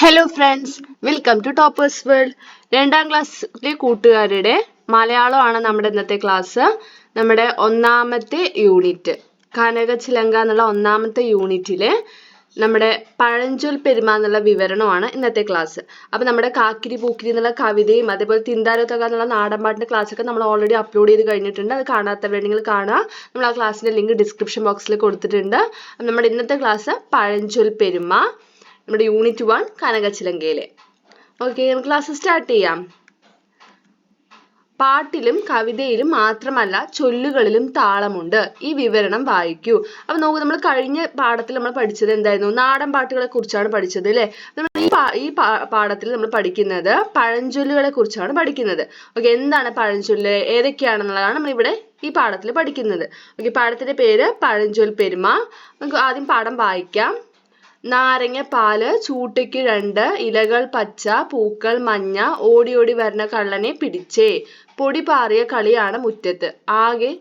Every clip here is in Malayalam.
Hello friends welcome to toppers world രണ്ടാം ക്ലാസ്സിലെ കൂട്ടുകാരുടെ മലയാളമാണ് നമ്മുടെ ഇന്നത്തെ ക്ലാസ് നമ്മുടെ ഒന്നാമത്തെ യൂണിറ്റ് കനകച്ചിലങ്ക എന്നുള്ള ഒന്നാമത്തെ യൂണിറ്റിലെ നമ്മുടെ പഴഞ്ചൊൽ പെരുമ എന്നുള്ള വിവരണമാണ് ഇന്നത്തെ ക്ലാസ് അപ്പോൾ നമ്മുടെ കാക്കിരി പൂക്കിരി എന്നുള്ള കവിതയും അതേപോലെ തിന്താരത്തക എന്നുള്ള നാടൻപാട്ടിന്റെ ക്ലാസ് ഒക്കെ നമ്മൾ ഓൾറെഡി അപ്ലോഡ് ചെയ്ത് കഴിഞ്ഞിട്ടുണ്ട്. അത് കാണാത്തവരുണ്ടെങ്കിൽ കാണുക. നമ്മൾ ആ ക്ലാസ്സിന്റെ ലിങ്ക് ഡിസ്ക്രിപ്ഷൻ ബോക്സിൽ കൊടുത്തിട്ടുണ്ട്. നമ്മുടെ ഇന്നത്തെ ക്ലാസ് പഴഞ്ചൊൽ പെരുമ. നമ്മുടെ യൂണിറ്റ് വൺ കനകച്ചിലങ്കയിലെ. ഓക്കെ നമുക്ക് ക്ലാസ് സ്റ്റാർട്ട് ചെയ്യാം. പാട്ടിലും കവിതയിലും മാത്രമല്ല ചൊല്ലുകളിലും താളമുണ്ട്. ഈ വിവരണം വായിക്കൂ. അപ്പൊ നോക്കൂ നമ്മൾ കഴിഞ്ഞ പാഠത്തിൽ നമ്മൾ പഠിച്ചത് എന്തായിരുന്നു? നാടൻ പാട്ടുകളെ കുറിച്ചാണ് പഠിച്ചത് അല്ലെ? നമ്മൾ ഈ ഈ പാഠത്തിൽ നമ്മൾ പഠിക്കുന്നത് പഴഞ്ചൊല്ലുകളെ കുറിച്ചാണ് പഠിക്കുന്നത്. ഓക്കെ എന്താണ് പഴഞ്ചൊല്ല്? ഏതൊക്കെയാണെന്നുള്ളതാണ് നമ്മൾ ഇവിടെ ഈ പാഠത്തിൽ പഠിക്കുന്നത്. ഓക്കെ പാഠത്തിന്റെ പേര് പഴഞ്ചൊൽ പെരുമ. നമുക്ക് ആദ്യം പാഠം വായിക്കാം. നാരങ്ങാപ്പാൽ ചൂട്ടയ്ക്ക് രണ്ട് ഇലകൾ പച്ച പൂക്കൾ മഞ്ഞ ഓടി ഓടി വരുന്ന കള്ളനെ പിടിച്ചേ. പൊടി പാറിയ കളിയാണ് മുറ്റത്ത്. ആകെ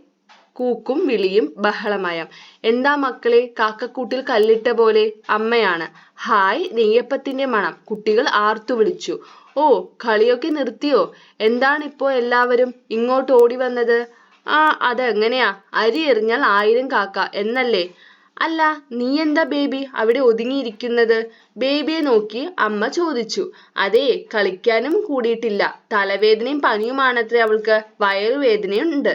കൂക്കും വിളിയും ബഹളമയം. എന്താ മക്കളെ കാക്കക്കൂട്ടിൽ കല്ലിട്ട പോലെ അമ്മയാണ്. ഹായ് നെയ്യപ്പത്തിന്റെ മണം. കുട്ടികൾ ആർത്തു വിളിച്ചു. ഓ കളിയൊക്കെ നിർത്തിയോ? എന്താണിപ്പോ എല്ലാവരും ഇങ്ങോട്ട് ഓടി വന്നത്? ആ അതെങ്ങനെയാ? അരി എറിഞ്ഞാൽ ആയിരം കാക്ക എന്നല്ലേ? അല്ല നീ എന്താ ബേബി അവിടെ ഒതുങ്ങിയിരിക്കുന്നത്? ബേബിയെ നോക്കി അമ്മ ചോദിച്ചു. അതെ കളിക്കാനും കൂടിയിട്ടില്ല. തലവേദനയും പനിയുമാണത്രേ അവൾക്ക്. വയറുവേദനയുണ്ട്.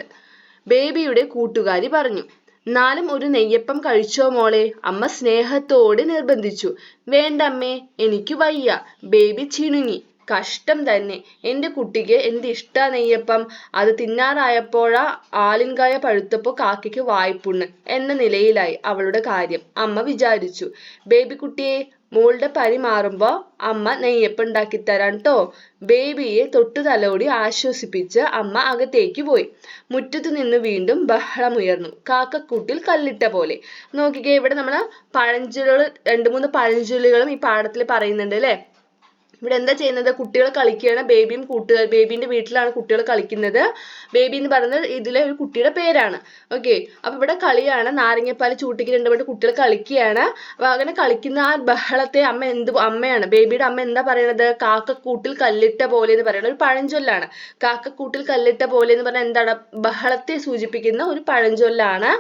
ബേബിയുടെ കൂട്ടുകാരി പറഞ്ഞു. എന്നാലും ഒരു നെയ്യപ്പം കഴിച്ചോ മോളെ? അമ്മ സ്നേഹത്തോടെ നിർബന്ധിച്ചു. വേണ്ടമ്മേ എനിക്ക് വയ്യ. ബേബി ചിണുങ്ങി. കഷ്ടം തന്നെ. എന്റെ കുട്ടിക്ക് എന്ത് ഇഷ്ടാ നെയ്യപ്പം? അത് തിന്നാറായപ്പോഴാ ആലിൻകായ പഴുത്തപ്പോ കാക്കയ്ക്ക് വായ്പുണ്ണ് എന്ന നിലയിലായി അവളുടെ കാര്യം. അമ്മ വിചാരിച്ചു ബേബി കുട്ടിയെ മോളുടെ പനി മാറുമ്പോ അമ്മ നെയ്യപ്പം ഉണ്ടാക്കി തരാം ട്ടോ. ബേബിയെ തൊട്ടു തലോടി ആശ്വസിപ്പിച്ച് അമ്മ അകത്തേക്ക് പോയി. മുറ്റത്തു നിന്ന് വീണ്ടും ബഹളമുയർന്നു. കാക്കക്കൂട്ടിൽ കല്ലിട്ട പോലെ. നോക്കിക്കേ ഇവിടെ നമ്മൾ പഴഞ്ചൊല്ലുകൾ രണ്ട് മൂന്ന് പഴഞ്ചൊല്ലുകളും ഈ പാഠത്തിൽ പറയുന്നുണ്ട് അല്ലേ? ഇവിടെ എന്താ ചെയ്യുന്നത്? കുട്ടികൾ കളിക്കുകയാണ്. ബേബിയും കൂട്ടുകാർ ബേബിന്റെ വീട്ടിലാണ് കുട്ടികൾ കളിക്കുന്നത്. ബേബി എന്ന് പറയുന്നത് ഇതിലെ ഒരു കുട്ടിയുടെ പേരാണ്. ഓക്കെ. അപ്പൊ ഇവിടെ കളിയാണ്. നാരങ്ങപ്പാൽ ചൂട്ടിക്ക് രണ്ടുപേരുടെ കുട്ടികൾ കളിക്കുകയാണ്. അപ്പൊ അങ്ങനെ കളിക്കുന്ന ആ ബഹളത്തെ അമ്മ എന്ത് അമ്മയാണ്. ബേബിയുടെ അമ്മ എന്താ പറയുന്നത് കാക്കക്കൂട്ടിൽ കല്ലിട്ട പോലെ എന്ന് പറയുന്നത് ഒരു പഴഞ്ചൊല്ലാണ്. കാക്കക്കൂട്ടിൽ കല്ലിട്ട പോലെ എന്ന് പറഞ്ഞാൽ എന്താണ്? ബഹളത്തെ സൂചിപ്പിക്കുന്ന ഒരു പഴഞ്ചൊല്ലാണ്.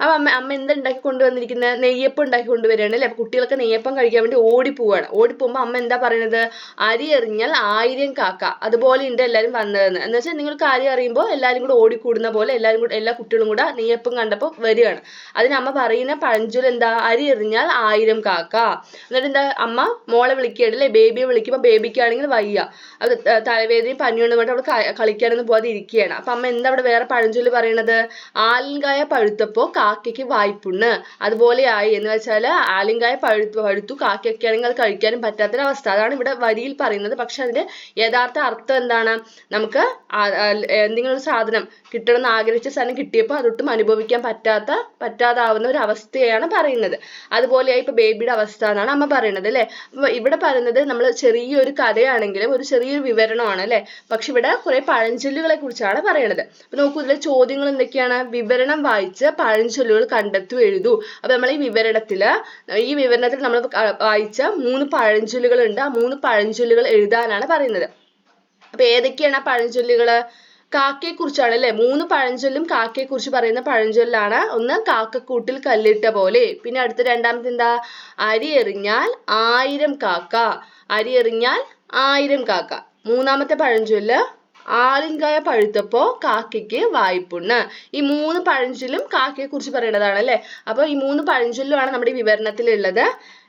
അപ്പൊ അമ്മ അമ്മ എന്താ ഉണ്ടാക്കി കൊണ്ടുവന്നിരിക്കുന്നത്? നെയ്യപ്പം ഉണ്ടാക്കി കൊണ്ടുവരികയാണ് അല്ലെ? കുട്ടികൾക്ക് നെയ്യപ്പം കഴിക്കാൻ വേണ്ടി ഓടി പോവാണ് ഓടി പോകുമ്പോ അമ്മ എന്താ പറയുന്നത് അരി എറിഞ്ഞാൽ ആയിരം കാക്ക. അതുപോലെ ഉണ്ട് എല്ലാവരും വന്നതെന്ന്. എന്ന് വെച്ചാൽ നിങ്ങൾക്ക് കാര്യം അറിയുമ്പോൾ എല്ലാവരും കൂടെ ഓടിക്കൂടുന്ന പോലെ എല്ലാവരും കൂടെ എല്ലാ കുട്ടികളും കൂടെ നെയ്യപ്പം കണ്ടപ്പോൾ വരികയാണ്. അതിന് അമ്മ പറയുന്ന പഴഞ്ചൊല്ല് എന്താ? അരി എറിഞ്ഞാൽ ആയിരം കാക്ക. എന്നിട്ട് എന്താ? അമ്മ മോളെ വിളിക്കുകയല്ലേ ബേബിയെ വിളിക്കുമ്പോൾ ബേബിക്കാണെങ്കിൽ വയ്യ. അത് തലവേദനയും പനിയുണ്ട് പറഞ്ഞിട്ട് അവിടെ കളിക്കാനൊന്നും പോകാതെ ഇരിക്കുകയാണ് അപ്പൊ അമ്മ എന്താ അവിടെ വേറെ പഴഞ്ചൊല്ല് പറയണത്? ആലിൻകായ പഴുത്തപ്പോൾ കാക്കയ്ക്ക് വായ്പുണ്ണ്. അതുപോലെയായി എന്ന് വെച്ചാൽ ആലിൻകായ പഴുത്തു പഴുത്തു കാക്കയ്ക്ക് ആണെങ്കിൽ അത് കഴിക്കാനും പറ്റാത്തൊരവസ്ഥ. അതാണ് ഇവിടെ വരിയിൽ പറയുന്നത്. പക്ഷെ അതിന്റെ യഥാർത്ഥ അർത്ഥം എന്താണ്? നമുക്ക് എന്തെങ്കിലും ഒരു സാധനം കിട്ടണമെന്ന് ആഗ്രഹിച്ച സാധനം കിട്ടിയപ്പോൾ അതൊട്ടും അനുഭവിക്കാൻ പറ്റാത്ത പറ്റാതാവുന്ന ഒരു അവസ്ഥയാണ് പറയുന്നത്. അതുപോലെയായി ഇപ്പൊ ബേബിയുടെ അവസ്ഥ എന്നാണ് അമ്മ പറയുന്നത് അല്ലെ? അപ്പൊ ഇവിടെ പറയുന്നത് നമ്മൾ ചെറിയൊരു കഥയാണെങ്കിലും ഒരു ചെറിയൊരു വിവരണമാണ് അല്ലെ? പക്ഷെ ഇവിടെ കുറെ പഴഞ്ചൊല്ലുകളെ കുറിച്ചാണ് പറയുന്നത്. അപ്പൊ നോക്കൂ ഇതിലെ ചോദ്യങ്ങൾ എന്തൊക്കെയാണ്? വിവരണം വായിച്ച് പഴഞ്ചൊല്ലുകൾ കണ്ടെത്തു എഴുതൂ. അപ്പൊ നമ്മൾ ഈ വിവരണത്തിൽ ഈ വിവരണത്തിൽ നമ്മൾ വായിച്ച മൂന്ന് പഴഞ്ചൊല്ലുകൾ ഉണ്ട് ആ മൂന്ന് പഴഞ്ചൊല്ലുകൾ എഴുതാനാണ് പറയുന്നത്. അപ്പൊ ഏതൊക്കെയാണ് ആ പഴഞ്ചൊല്ലുകൾ? കാക്കയെ കുറിച്ചാണ് അല്ലെ മൂന്ന് പഴഞ്ചൊല്ലും കാക്കയെ കുറിച്ച് പറയുന്ന പഴഞ്ചൊല്ലാണ്. ഒന്ന് കാക്കക്കൂട്ടിൽ കല്ലിട്ട പോലെ. പിന്നെ അടുത്ത രണ്ടാമത്തെ എന്താ? അരി എറിഞ്ഞാൽ ആയിരം കാക്ക. അരി എറിഞ്ഞാൽ ആയിരം കാക്ക. മൂന്നാമത്തെ പഴഞ്ചൊല്ല് ആലിൻകായ പഴുത്തപ്പോ കാക്കയ്ക്ക് വായ്പുണ്ണ്. ഈ മൂന്ന് പഴഞ്ചൊല്ലും കാക്കയെ കുറിച്ച് പറയുന്നതാണ് അല്ലെ അപ്പൊ ഈ മൂന്ന് പഴഞ്ചൊല്ലുമാണ് നമ്മുടെ വിവരണത്തിലുള്ളത്.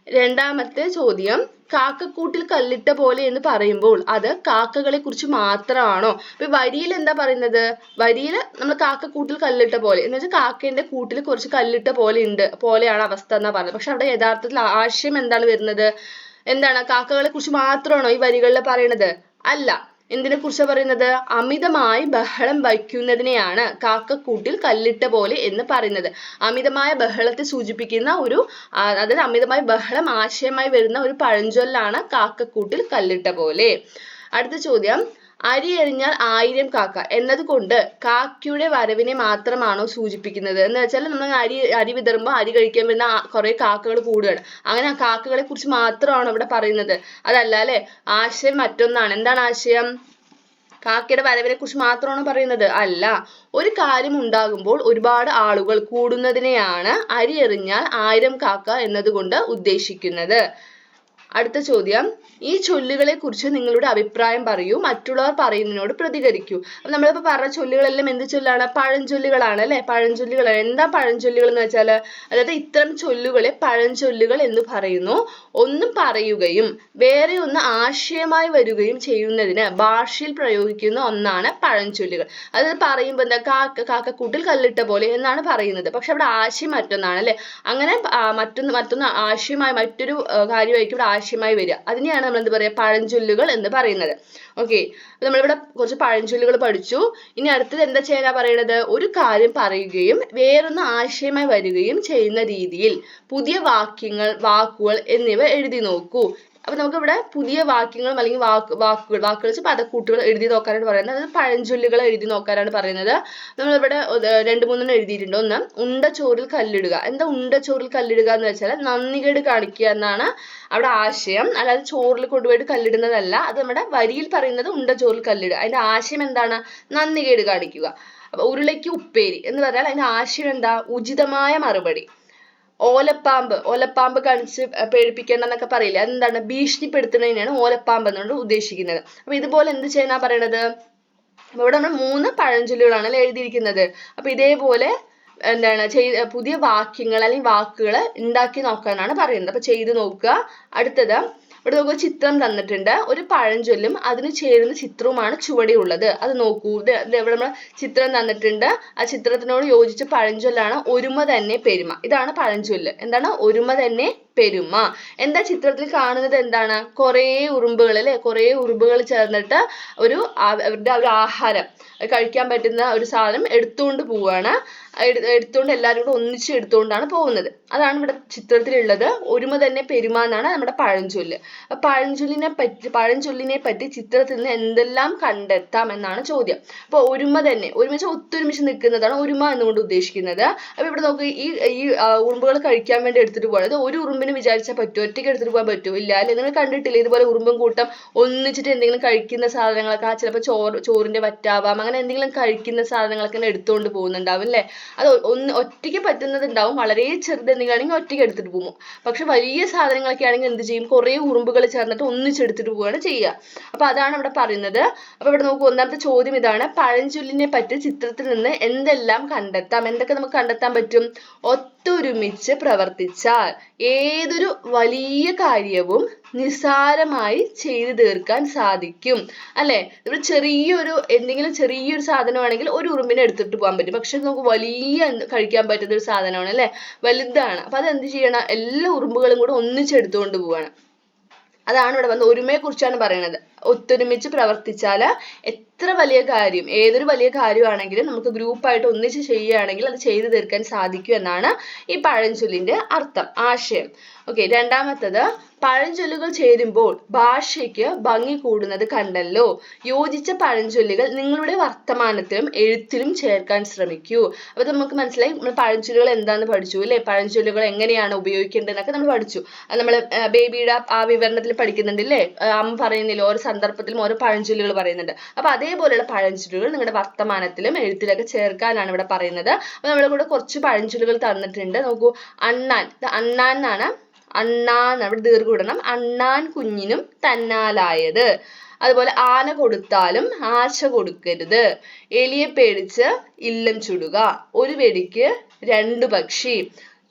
രണ്ടാമത്തെ ചോദ്യം കാക്കക്കൂട്ടിൽ കല്ലിട്ട പോലെ എന്ന് പറയുമ്പോൾ അത് കാക്കകളെ കുറിച്ച് മാത്രമാണോ ഇപ്പൊ വരിയിൽ എന്താ പറയുന്നത്? വരിയിൽ നമ്മൾ കാക്കക്കൂട്ടിൽ കല്ലിട്ട പോലെ എന്ന് വെച്ചാൽ കാക്കേന്റെ കൂട്ടിൽ കുറച്ച് കല്ലിട്ട പോലെ ഉണ്ട് പോലെയാണ് അവസ്ഥ എന്നാ പറഞ്ഞത് പക്ഷെ അവിടെ യഥാർത്ഥത്തിൽ ആശയം എന്താണ് വരുന്നത്? എന്താണ്? കാക്കകളെ കുറിച്ച് മാത്രമാണോ ഈ വരികളിൽ പറയണത് അല്ല. എന്തിനെ കുറിച്ച് പറയുന്നത്? അമിതമായി ബഹളം വയ്ക്കുന്നതിനെയാണ് കാക്കക്കൂട്ടിൽ കല്ലിട്ട പോലെ എന്ന് പറയുന്നത്. അമിതമായ ബഹളത്തെ സൂചിപ്പിക്കുന്ന ഒരു അതായത് അമിതമായ ബഹളം ആശയമായി വരുന്ന ഒരു പഴഞ്ചൊല്ലാണ് കാക്കക്കൂട്ടിൽ കല്ലിട്ട പോലെ. അടുത്ത ചോദ്യം. അരി എറിഞ്ഞാൽ ആയിരം കാക്ക. എന്നതുകൊണ്ട് കാക്കയുടെ വരവിനെ മാത്രമാണോ സൂചിപ്പിക്കുന്നത്? എന്ന് വെച്ചാൽ നമ്മൾ അരി അരി വിതറുമ്പോൾ അരി കഴിക്കാൻ വരുന്ന കുറെ കാക്കകൾ കൂടുകയാണ്. അങ്ങനെ ആ കാക്കകളെ കുറിച്ച് മാത്രമാണ് ഇവിടെ പറയുന്നത്. അതല്ല അല്ലെ? ആശയം മറ്റൊന്നാണ്. എന്താണ് ആശയം? കാക്കയുടെ വരവിനെ കുറിച്ച് മാത്രമാണോ പറയുന്നത്? അല്ല. ഒരു കാര്യം ഉണ്ടാകുമ്പോൾ ഒരുപാട് ആളുകൾ കൂടുന്നതിനെയാണ് അരി എറിഞ്ഞാൽ ആയിരം കാക്ക എന്നതുകൊണ്ട് ഉദ്ദേശിക്കുന്നത്. അടുത്ത ചോദ്യം. ഈ ചൊല്ലുകളെ കുറിച്ച് നിങ്ങളുടെ അഭിപ്രായം പറയൂ മറ്റുള്ളവർ പറയുന്നതിനോട് പ്രതികരിക്കൂ. അപ്പൊ നമ്മളിപ്പോ പറഞ്ഞ ചൊല്ലുകളെല്ലാം എന്ത് ചൊല്ലാണ്? പഴഞ്ചൊല്ലുകളാണ് അല്ലെ? പഴഞ്ചൊല്ലുകൾ എന്താ പഴഞ്ചൊല്ലുകൾ എന്ന് വെച്ചാൽ അതായത് ഇത്തരം ചൊല്ലുകളെ പഴഞ്ചൊല്ലുകൾ എന്ന് പറയുന്നു. ഒന്ന് പറയുകയും വേറെ ഒന്ന് ആശയമായി വരികയും ചെയ്യുന്നതിന് ഭാഷയിൽ പ്രയോഗിക്കുന്ന ഒന്നാണ് പഴഞ്ചൊല്ലുകൾ. അത് പറയുമ്പോൾ എന്താ കാക്ക കാക്കക്കൂട്ടിൽ കല്ലിട്ട പോലെ എന്നാണ് പറയുന്നത്. പക്ഷെ അവിടെ ആശയം മറ്റൊന്നാണ് അല്ലെ? അങ്ങനെ മറ്റൊന്ന് മറ്റൊന്ന് ആശയമായി മറ്റൊരു കാര്യമായിരിക്കും ഇവിടെ ആശയമായി വരിക. അതിനെയാണ് നമ്മൾ എന്ത് പറയുക പഴഞ്ചൊല്ലുകൾ എന്ന് പറയുന്നത്. ഓക്കെ നമ്മളിവിടെ കുറച്ച് പഴഞ്ചൊല്ലുകൾ പഠിച്ചു. ഇനി അടുത്തത് എന്താ ചെയ്യാനാ പറയുന്നത് ഒരു കാര്യം പറയുകയും വേറൊന്ന് ആശയമായി വരികയും ചെയ്യുന്ന രീതിയിൽ പുതിയ വാക്യങ്ങൾ വാക്കുകൾ എന്നിവ എഴുതി നോക്കൂ. അപ്പൊ നമുക്കിവിടെ പുതിയ വാക്യങ്ങളും അല്ലെങ്കിൽ വാക്ക് വാക്കുകൾ വാക്കുകൾ വെച്ച് പദക്കൂട്ടുകൾ എഴുതി നോക്കാനാണ് പറയുന്നത്. അതായത് പഴഞ്ചൊല്ലുകൾ എഴുതി നോക്കാനാണ് പറയുന്നത്. നമ്മളിവിടെ രണ്ട് മൂന്നെണ്ണം എഴുതിയിട്ടുണ്ട്. ഒന്ന് ഉണ്ട ചോറിൽ കല്ലിടുക. എന്താ ഉണ്ട ചോറിൽ കല്ലിടുക എന്ന് വെച്ചാൽ നന്ദികേട് കാണിക്കുക എന്നാണ് അവിടെ ആശയം. അല്ലാതെ ചോറിൽ കൊണ്ടുപോയിട്ട് കല്ലിടുന്നതല്ല. അത് നമ്മുടെ വരിയിൽ പറയുന്നത് ഉണ്ട ചോറിൽ കല്ലിടുക. അതിന്റെ ആശയം എന്താണ്? നന്ദികേട് കാണിക്കുക. അപ്പൊ ഉരുളയ്ക്ക് ഉപ്പേരി എന്ന് പറഞ്ഞാൽ അതിന്റെ ആശയം എന്താ? ഉചിതമായ മറുപടി. ഓലപ്പാമ്പ് ഓലപ്പാമ്പ് കാണിച്ച് പേടിപ്പിക്കേണ്ട എന്നൊക്കെ പറയില്ല? അതെന്താണ്? ഭീഷണിപ്പെടുത്തുന്നതിനാണ് ഓലപ്പാമ്പ് എന്നുകൊണ്ട് ഉദ്ദേശിക്കുന്നത്. അപ്പൊ ഇതുപോലെ എന്ത് ചെയ്യാനാ പറയണത്? ഇവിടെ നമ്മൾ മൂന്ന് പഴഞ്ചൊല്ലുകളാണ് അല്ലെ എഴുതിയിരിക്കുന്നത്. അപ്പൊ ഇതേപോലെ എന്താണ്? ചെയ് പുതിയ വാക്യങ്ങൾ അല്ലെങ്കിൽ വാക്കുകൾ ഉണ്ടാക്കി നോക്കാനാണ് പറയുന്നത്. അപ്പൊ ചെയ്ത് നോക്കുക. അടുത്തത് ഇവിടെ നോക്കുക ചിത്രം തന്നിട്ടുണ്ട്. ഒരു പഴഞ്ചൊല്ലും അതിന് ചേരുന്ന ചിത്രവുമാണ് ചുവടെയുള്ളത്. അത് നോക്കൂ ഇവിടെ നമ്മൾ ചിത്രം തന്നിട്ടുണ്ട്. ആ ചിത്രത്തിനോട് യോജിച്ച പഴഞ്ചൊല്ലാണ് ഒരുമ തന്നെ പെരുമ. ഇതാണ് പഴഞ്ചൊല്ല്. എന്താണ്? ഒരുമ തന്നെ പെരുമ. എന്താ ചിത്രത്തിൽ കാണുന്നത് എന്താണ്? കുറേ ഉറുമ്പുകൾ അല്ലെ? കുറേ ഉറുമ്പുകൾ ചേർന്നിട്ട് ഒരു അവരുടെ ഒരു ആഹാരം കഴിക്കാൻ പറ്റുന്ന ഒരു സാധനം എടുത്തുകൊണ്ട് പോവുകയാണ് എടു- എടുത്തുകൊണ്ട് എല്ലാവരും കൂടെ ഒന്നിച്ച് എടുത്തുകൊണ്ടാണ് പോകുന്നത്. അതാണ് ഇവിടെ ചിത്രത്തിലുള്ളത്. ഒരുമ തന്നെ പെരുമ എന്നാണ് നമ്മുടെ പഴഞ്ചൊല്ല്. പഴഞ്ചൊല്ലിനെ പറ്റി പഴഞ്ചൊല്ലിനെ പറ്റി ചിത്രത്തിൽ നിന്ന് എന്തെല്ലാം കണ്ടെത്താം എന്നാണ് ചോദ്യം. അപ്പൊ ഒരുമ തന്നെ ഒരുമിച്ച് ഒത്തൊരുമിച്ച് നിൽക്കുന്നതാണ് ഒരുമ എന്നുകൊണ്ട് ഉദ്ദേശിക്കുന്നത്. അപ്പൊ ഇവിടെ നോക്ക് ഈ ഈ ഉറുമ്പുകൾ കഴിക്കാൻ വേണ്ടി എടുത്തിട്ട് പോകുന്നത് ഒരു ഒരു ഉറുമ്പിന് വിചാരിച്ചാൽ പറ്റുമോ ഒറ്റയ്ക്ക് എടുത്തിട്ട് പോകാൻ പറ്റുമോ ഇല്ല അല്ലെ നിങ്ങൾ കണ്ടിട്ടില്ലേ ഇതുപോലെ ഉറുമ്പും കൂട്ടം ഒന്നിച്ചിട്ട് എന്തെങ്കിലും കഴിക്കുന്ന സാധനങ്ങളൊക്കെ ചിലപ്പോൾ ചോറ് ചോറിന്റെ വറ്റാവാം അങ്ങനെ എന്തെങ്കിലും കഴിക്കുന്ന സാധനങ്ങളൊക്കെ ഇങ്ങനെ എടുത്തുകൊണ്ട് പോകുന്നുണ്ടാവും അല്ലേ? അത് ഒന്ന് ഒറ്റയ്ക്ക് പറ്റുന്നതുണ്ടാവും വളരെ ചെറുത് എന്തെങ്കിലും ആണെങ്കിൽ ഒറ്റയ്ക്ക് എടുത്തിട്ട് പോകും. പക്ഷെ വലിയ സാധനങ്ങളൊക്കെ ആണെങ്കിൽ എന്ത് ചെയ്യും? കുറേ ഉറുമ്പുകൾ ചേർന്നിട്ട് ഒന്നിച്ചെടുത്തിട്ട് പോവുകയാണ് ചെയ്യുക. അപ്പോൾ അതാണ് ഇവിടെ പറയുന്നത്. അപ്പോൾ ഇവിടെ നോക്കൂ ഒന്നാമത്തെ ചോദ്യം ഇതാണ്. പഴഞ്ചൊല്ലിനെ പറ്റി ചിത്രത്തിൽ നിന്ന് എന്തെല്ലാം കണ്ടെത്താം? എന്തൊക്കെ നമുക്ക് കണ്ടെത്താൻ പറ്റും? ഒത്തൊരുമിച്ച് പ്രവർത്തിച്ചാൽ ഏതൊരു വലിയ കാര്യവും നിസ്സാരമായി ചെയ്തു തീർക്കാൻ സാധിക്കും. അല്ലെ? ഇവിടെ ചെറിയൊരു എന്തെങ്കിലും ചെറിയൊരു സാധനമാണെങ്കിൽ ഒരു ഉറുമ്പിനെ എടുത്തിട്ട് പോകാൻ പറ്റും. പക്ഷെ നമുക്ക് വലിയ കഴിക്കാൻ പറ്റുന്ന ഒരു സാധനമാണ് അല്ലെ? വലുതാണ്. അപ്പൊ അത് എന്ത് ചെയ്യണം? എല്ലാ ഉറുമ്പുകളും കൂടെ ഒന്നിച്ചെടുത്തുകൊണ്ട് പോവാണ്. അതാണ് ഇവിടെ വന്ന് ഒരുമയെ കുറിച്ചാണ് പറയുന്നത്. ഒത്തൊരുമിച്ച് പ്രവർത്തിച്ചാൽ എത്ര വലിയ കാര്യം ഏതൊരു വലിയ കാര്യമാണെങ്കിലും നമുക്ക് ഗ്രൂപ്പ് ആയിട്ട് ഒന്നിച്ച് ചെയ്യുകയാണെങ്കിൽ അത് ചെയ്തു തീർക്കാൻ സാധിക്കും എന്നാണ് ഈ പഴഞ്ചൊല്ലിന്റെ അർത്ഥം ആശയം. ഓക്കെ രണ്ടാമത്തത് പഴഞ്ചൊല്ലുകൾ ചേരുമ്പോൾ ഭാഷയ്ക്ക് ഭംഗി കൂടുന്നത് കണ്ടല്ലോ. യോജിച്ച പഴഞ്ചൊല്ലുകൾ നിങ്ങളുടെ വർത്തമാനത്തിലും എഴുത്തിലും ചേർക്കാൻ ശ്രമിക്കൂ. അപ്പൊ നമുക്ക് മനസ്സിലായി നമ്മൾ പഴഞ്ചൊല്ലുകൾ എന്താന്ന് പഠിച്ചു അല്ലെ? പഴഞ്ചൊല്ലുകൾ എങ്ങനെയാണ് ഉപയോഗിക്കേണ്ടതെന്നൊക്കെ നമ്മൾ പഠിച്ചു. അത് നമ്മൾ ബേബിയുടെ ആ വിവരണത്തിൽ പഠിക്കുന്നുണ്ട് അല്ലേ അമ്മ പറയുന്നില്ല ഓരോ സന്ദർഭത്തിലും ഓരോ പഴഞ്ചൊല്ലുകൾ പറയുന്നുണ്ട്. അപ്പൊ അതേപോലെയുള്ള പഴഞ്ചൊല്ലുകൾ നിങ്ങളുടെ വർത്തമാനത്തിലും എഴുത്തിലൊക്കെ ചേർക്കാനാണ് ഇവിടെ പറയുന്നത്. അപ്പൊ നമ്മുടെ കൂടെ കുറച്ച് പഴഞ്ചൊല്ലുകൾ തന്നിട്ടുണ്ട്. നോക്കൂ അണ്ണാൻ. ഇത് അണ്ണാൻ എന്നാണ്? അണ്ണാൻ അവിടെ ദീർഘം ഇടണം അണ്ണാൻ കുഞ്ഞിനും തന്നാലായത്. അതുപോലെ ആന കൊടുത്താലും ആശ കൊടുക്കരുത്. എലിയെ പേടിച്ച് ഇല്ലം ചുടുക. ഒരു വെടിക്ക് രണ്ട് പക്ഷി.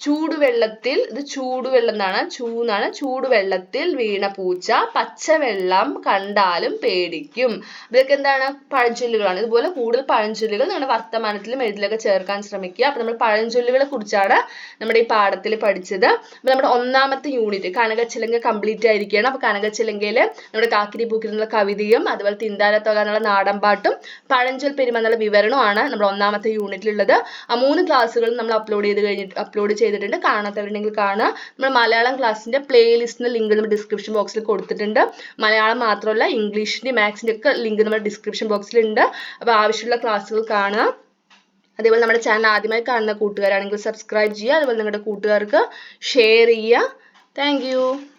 ചൂടുവെള്ളത്തിൽ ഇത് ചൂടുവെള്ളം എന്നാണ് ചൂ എന്നാണ് ചൂടുവെള്ളത്തിൽ വീണ പൂച്ച പച്ചവെള്ളം കണ്ടാലും പേടിക്കും. ഇതൊക്കെ എന്താണ്? പഴഞ്ചൊല്ലുകളാണ്. ഇതുപോലെ കൂടുതൽ പഴഞ്ചൊല്ലുകൾ നിങ്ങളുടെ വർത്തമാനത്തിലും എഴുതിലൊക്കെ ചേർക്കാൻ ശ്രമിക്കുക. അപ്പൊ നമ്മൾ പഴഞ്ചൊല്ലുകളെ കുറിച്ചാണ് നമ്മുടെ ഈ പാഠത്തിൽ പഠിച്ചത്. അപ്പൊ നമ്മുടെ ഒന്നാമത്തെ യൂണിറ്റ് കനകച്ചിലങ്ക കംപ്ലീറ്റ് ആയിരിക്കുകയാണ്. അപ്പൊ കനകച്ചിലങ്കയിൽ നമ്മുടെ കാക്കിരി പൂക്കിൽ എന്നുള്ള കവിതയും അതുപോലെ തിന്താരത്തോക എന്നുള്ള നാടൻപാട്ടും പഴഞ്ചൊൽ പെരുമ എന്നുള്ള വിവരണമാണ് നമ്മുടെ ഒന്നാമത്തെ യൂണിറ്റിലുള്ളത്. ആ മൂന്ന് ക്ലാസ്സുകളും നമ്മൾ അപ്ലോഡ് ചെയ്ത് കഴിഞ്ഞിട്ട് അപ്ലോഡ് ചെയ്ത് ചെയ്തിട്ടുണ്ട്. കാണാത്തവരുണ്ടെങ്കിൽ കാണുക. നമ്മൾ മലയാളം ക്ലാസ്സിന്റെ പ്ലേലിസ്റ്റിന്റെ ലിങ്ക് നമ്മൾ ഡിസ്ക്രിപ്ഷൻ ബോക്സിൽ കൊടുത്തിട്ടുണ്ട്. മലയാളം മാത്രമല്ല ഇംഗ്ലീഷിന്റെ മാത്സിന്റെ ഒക്കെ ലിങ്ക് നമ്മുടെ ഡിസ്ക്രിപ്ഷൻ ബോക്സിലുണ്ട് അപ്പോൾ ആവശ്യമുള്ള ക്ലാസ്സുകൾ കാണുക. അതേപോലെ നമ്മുടെ ചാനൽ ആദ്യമായി കാണുന്ന കൂട്ടുകാരാണെങ്കിൽ സബ്സ്ക്രൈബ് ചെയ്യുക. അതുപോലെ നിങ്ങളുടെ കൂട്ടുകാർക്ക് ഷെയർ ചെയ്യുക. താങ്ക്